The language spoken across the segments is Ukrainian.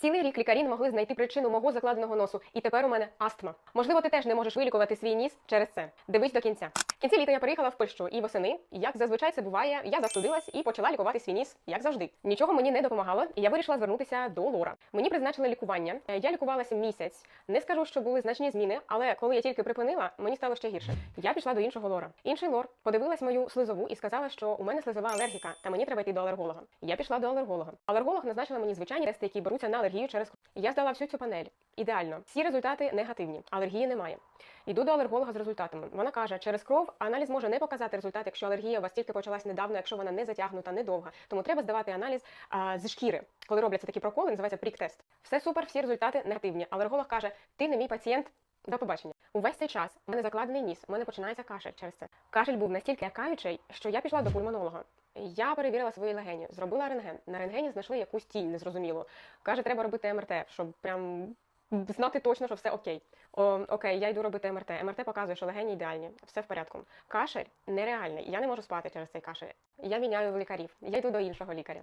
Цілий рік лікарі не могли знайти причину мого закладеного носу, і тепер у мене астма. Можливо, ти теж не можеш вилікувати свій ніс через це. Дивись до кінця. В кінці літа я переїхала в Польщу, і восени, як зазвичай це буває, я застудилась і почала лікувати свій ніс, як завжди. Нічого мені не допомагало, і я вирішила звернутися до Лора. Мені призначили лікування. Е, Я лікувалася місяць. Не скажу, що були значні зміни, але коли я тільки припинила, мені стало ще гірше. Я пішла до іншого лора. Інший лор подивилась мою слизову і сказала, що у мене слизова алергіка, та мені треба йти до алерголога. Я пішла до алерголога. Алерголог назначила мені звичайні тести, які беруться на алергію через. Я здала всю цю панель. Ідеально. Всі результати негативні. Алергії немає. Йду до алерголога з результатами. Вона каже, через кров аналіз може не показати результат, якщо алергія у вас тільки почалась недавно, якщо вона не затягнута, недовга. Тому треба здавати аналіз а, зі шкіри. Коли робляться такі проколи, називається прік-тест. Все супер, всі результати негативні. Алерголог каже: ти не мій пацієнт. До побачення. Увесь цей час у мене закладений ніс, у мене починається кашель через це. Кашель був настільки лякаючий, що я пішла до пульмонолога. Я перевірила свої легені, зробила рентген. На рентгені знайшли якусь тінь незрозуміло. Каже, треба робити МРТ, щоб прям знати точно, що все окей. О, окей, я йду робити МРТ. МРТ показує, що легені ідеальні, все в порядку. Кашель нереальний. Я не можу спати через цей кашель. Я міняю лікарів. Я йду до іншого лікаря.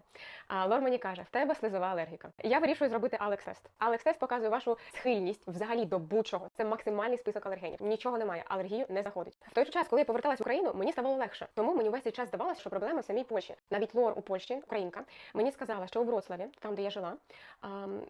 А Лор мені каже, в тебе слизова алергіка. Я вирішую зробити Алекс-тест. Алекс-тест показує вашу схильність взагалі до будь-чого. Це максимальний список алергенів. Нічого немає, алергію не заходить. В той же час, коли я поверталась в Україну, мені ставало легше. Тому мені весь цей час здавалося, що проблема в самій Польщі. Навіть лор у Польщі, українка, мені сказала, що у Вроцлаві, там де я жила,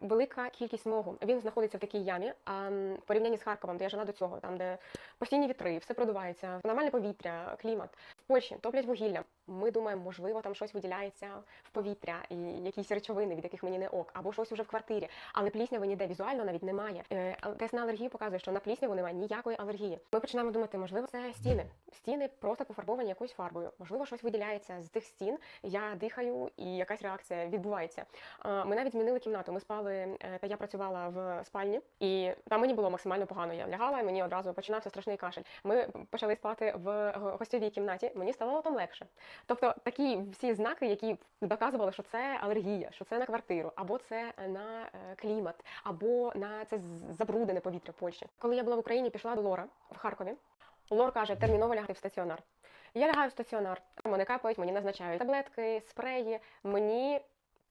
велика кількість смогу. Він знаходиться в такій ямі. А в порівнянні з Харковом, де я жила до цього, там де постійні вітри, все продувається, нормальне повітря, клімат. В Польщі топлять вугілля. Ми думаємо, можливо, там щось виділяється в повітря і якісь речовини, від яких мені не ок, або щось уже в квартирі. Але плісняви ніде візуально навіть немає. Е, Тест на алергію показує, що на плісняву немає ніякої алергії. Ми починаємо думати, можливо, це стіни. Стіни просто пофарбовані якоюсь фарбою. Можливо, щось виділяється з тих стін. Я дихаю, і якась реакція відбувається. Ми навіть змінили кімнату. Ми спали, е, та я працювала в спальні, і там мені було максимально погано. Я лягала, і мені одразу починався страшний кашель. Ми почали спати в го- гостьовій кімнаті. Мені стало там легше. Тобто такі всі знаки, які доказували, що це алергія, що це на квартиру, або це на е, клімат, або на це забруднене повітря в Польщі. Коли я була в Україні, пішла до Лора в Харкові. Лор каже, терміново лягти в стаціонар. Я лягаю в стаціонар, вони капають, мені назначають таблетки, спреї. Мені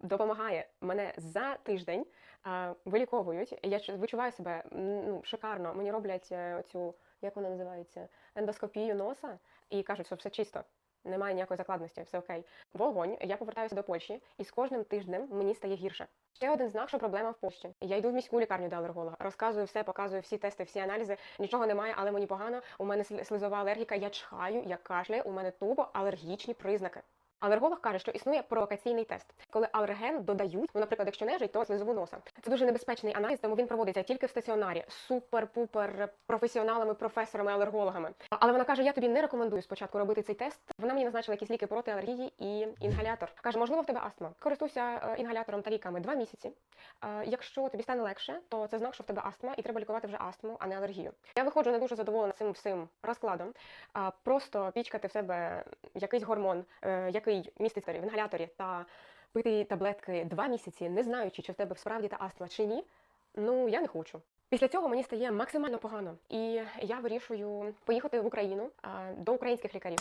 допомагає мене за тиждень а, виліковують. Я чу- відчуваю себе ну, шикарно. Мені роблять е, оцю, як вона називається, ендоскопію носа і кажуть, що все чисто. Немає ніякої закладності, все окей. Вогонь, я повертаюся до Польщі, і з кожним тижнем мені стає гірше. Ще один знак, що проблема в Польщі. Я йду в міську лікарню до алерголога, розказую все, показую всі тести, всі аналізи. Нічого немає, але мені погано. У мене сли- слизова алергіка, я чхаю, я кашляю, у мене тупо алергічні признаки. Алерголог каже, що існує провокаційний тест, коли алерген додають, ну, наприклад, якщо нежить, то слизову носа. Це дуже небезпечний аналіз, тому він проводиться тільки в стаціонарі супер-пупер професіоналами, професорами, алергологами. Але вона каже: я тобі не рекомендую спочатку робити цей тест. Вона мені назначила якісь ліки проти алергії і інгалятор. Каже, можливо, в тебе астма. Користуйся е, інгалятором та ліками два місяці. Е, Якщо тобі стане легше, то це знак, що в тебе астма, і треба лікувати вже астму, а не алергію. Я виходжу не дуже задоволена цим всім розкладом. Просто пічкати в себе якийсь гормон, е, який містить в інгаляторі, та пити таблетки два місяці, не знаючи, чи в тебе справді та астма чи ні. Ну я не хочу. Після цього мені стає максимально погано, і я вирішую поїхати в Україну до українських лікарів.